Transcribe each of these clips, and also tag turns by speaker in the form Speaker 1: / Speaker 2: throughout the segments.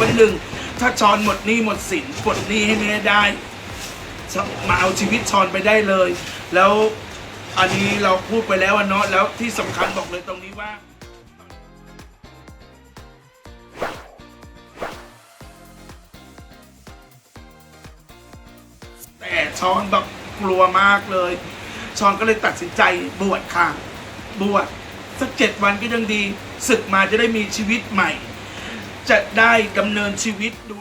Speaker 1: วันหนึ่ง ถ้าชอนหมดหนี้หมดสินปลดหนี้ให้แม่ได้มาเอาชีวิตชอนไปได้เลย แล้วอันนี้เราพูดไปแล้วเนาะแล้วที่สำคัญบอกเลยตรงนี้ว่าแต่ชอนแบบกลัวมากเลย ชอนก็เลยตัดสินใจบวชค่ะ บวชสักเจ็ดวันก็ยังดีศึกมาจะได้มีชีวิตใหม่ จะได้ดำเนินชีวิตดู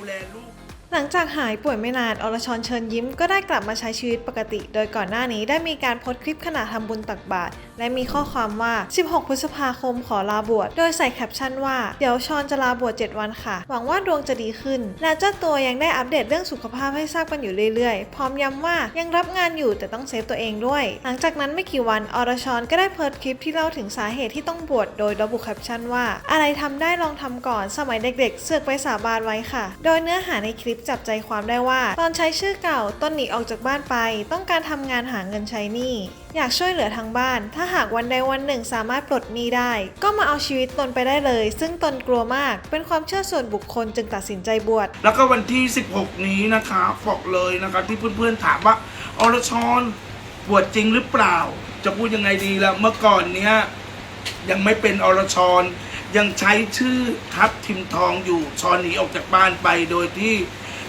Speaker 2: หลังจากหายป่วยไม่นาน อรชรเชิญยิ้ม ก็ได้กลับมาใช้ชีวิตปกติ โดยก่อนหน้านี้ได้มีการโพสต์คลิปขณะทำบุญตักบาตร และมีข้อความว่า 16 พฤษภาคมขอลาบวช โดยใส่แคปชั่นว่า เดี๋ยวชอนจะลาบวช 7 วันค่ะ หวังว่าดวงจะดีขึ้น และเจ้าตัวยังได้อัปเดตเรื่องสุขภาพให้ทราบกันอยู่เรื่อยๆ พร้อมย้ำว่ายังรับงานอยู่แต่ต้องเซฟตัวเองด้วย หลังจากนั้นไม่กี่วัน อรชรก็ได้โพสต์คลิปที่เล่าถึงสาเหตุที่ต้องบวช โดยระบุแคปชั่นว่า อะไรทำได้ลองทำก่อน สมัยเด็ก ๆ เสือกไปสาบานไว้ค่ะ โดยเนื้อหาในคลิปจับใจความได้ว่า ตอนใช้ชื่อเก่าต้นหนีออกจากบ้านไป ต้องการทำงานหาเงินใช้หนี้อยากช่วยเหลือทางบ้าน ถ้าหากวันใดวันหนึ่งสามารถปลดหนี้ได้ ก็มาเอาชีวิตตนไปได้เลย ซึ่งตนกลัวมาก เป็นความเชื่อส่วนบุคคลจึงตัดสินใจบวช
Speaker 1: แล้วก็วันที่ 16 นี้นะคะบอกเลยนะคะที่เพื่อนๆถามว่าอรชรบวชจริงหรือเปล่า จะพูดยังไงดีละเมื่อก่อนเนี้ยยังไม่เป็นอรชรยังใช้ชื่อทับทิมทองอยู่ชอนหนีออกจากบ้านไปโดยที่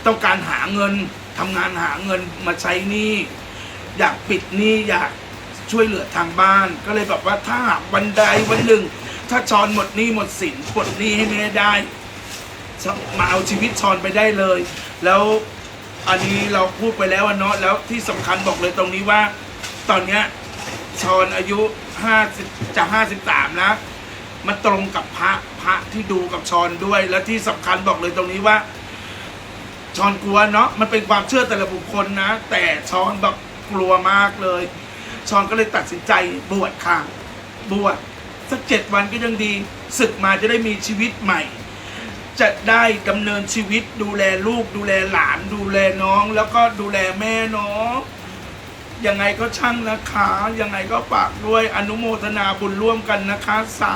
Speaker 1: ต้องการหาเงินทำงานหาเงินมาใช้หนี้อยากปิดหนี้อยากช่วยเหลือทางบ้าน ก็เลยแบบว่าถ้าหากวันใดวันหนึ่ง ถ้าชอนหมดหนี้หมดสินปลดหนี้ให้แม่ได้มาเอาชีวิตชอนไปได้เลย แล้วอันนี้เราพูดไปแล้วอะเนาะแล้วที่สำคัญบอกเลยตรงนี้ว่า ตอนเนี้ยชอนอายุห้าสิบจะห้าสิบสามนะมันตรงกับพระพระที่ดูกับชอนด้วย และที่สำคัญบอกเลยตรงนี้ว่า ชอนกลัวเนาะมันเป็นความเชื่อแต่ละบุคคลนะ แต่ชอนแบบกลัวมากเลย ชอนก็เลยตัดสินใจบวชค่ะ บวชสักเจ็ดวันก็ยังดีศึกมาจะได้มีชีวิตใหม่ จะได้ดำเนินชีวิตดูแลลูกดูแลหลานดูแลน้อง แล้วก็ดูแลแม่เนาะ ยังไงก็ช่างนะคะ ยังไงก็ฝากด้วยอนุโมทนาบุญร่วมกันนะคะ สา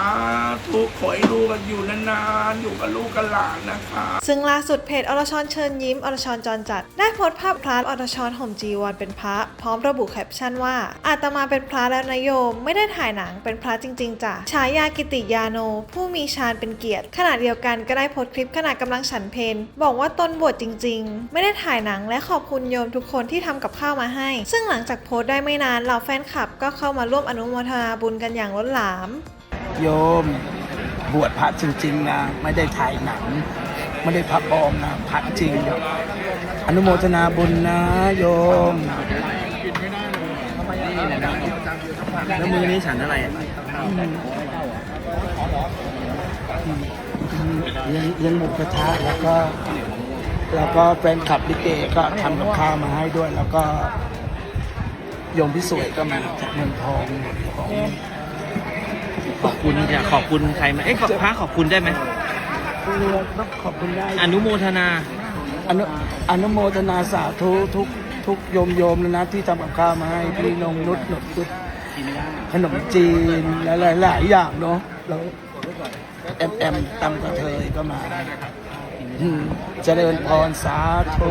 Speaker 1: ธุขอให้ลูกกันอยู่นานๆอยู่กับลูกกับหลานนะคะ
Speaker 2: ซึ่งล่าสุดเพจอรชรเชิญยิ้มอรชรจรจัด ได้โพสต์ภาพพระอรชรห่มจีวรเป็นพระ พร้อมระบุแคปชั่นว่า อาตมาเป็นพระแล้วนโยม ไม่ได้ถ่ายหนังเป็นพระจริง ๆจ้ะฉายากิติยาโน ผู้มีฌานเป็นเกียรติขณะเดียวกันก็ได้โพสต์คลิปขณะกำลังฉันเพนบอกว่าตนบวชจริง ๆ ไม่ได้ถ่ายหนังและขอบคุณโยมทุกคนที่ทำกับข้าวมาให้ ซึ่งหลังจากโพสต์ได้ไม่นานเหล่าแฟนคลับก็เข้ามาร่วมอนุโมทนาบุญกันอย่างล้นหลาม
Speaker 3: โยมบวชพระจริงๆนะไม่ได้ถ่ายหนัง ไม่ได้พระปลอมนะพระจริงอนุโมทนาบุญนะโยม
Speaker 4: แล้วมือนี้ฉันอะไร
Speaker 3: เลี้ยงเลี้ยงหมูกระทะแล้วก็ แล้วก็แฟนคลับลิเกก็ทำกับข้าวมาให้ด้วยแล้วก็ ยมพี่สวยก็มาจากเมืองทองของ
Speaker 4: ขอบคุณอยากขอบคุณใครไหมเอ้ยขอพระขอบคุณได้ไหม
Speaker 3: เรือต้องขอบคุณได้
Speaker 4: อนุโมทนา
Speaker 3: อนุอนุโมทนาสาธุทุกทุกโยมโยมเลยนะที่ทำกับข้าวมาให้พี่นงนุชหนดนุชขนมจีนหลายๆหลายอย่างเนาะแล้วแอมแอมตำกระเทยก็มาอืมเจริญพรสาธุ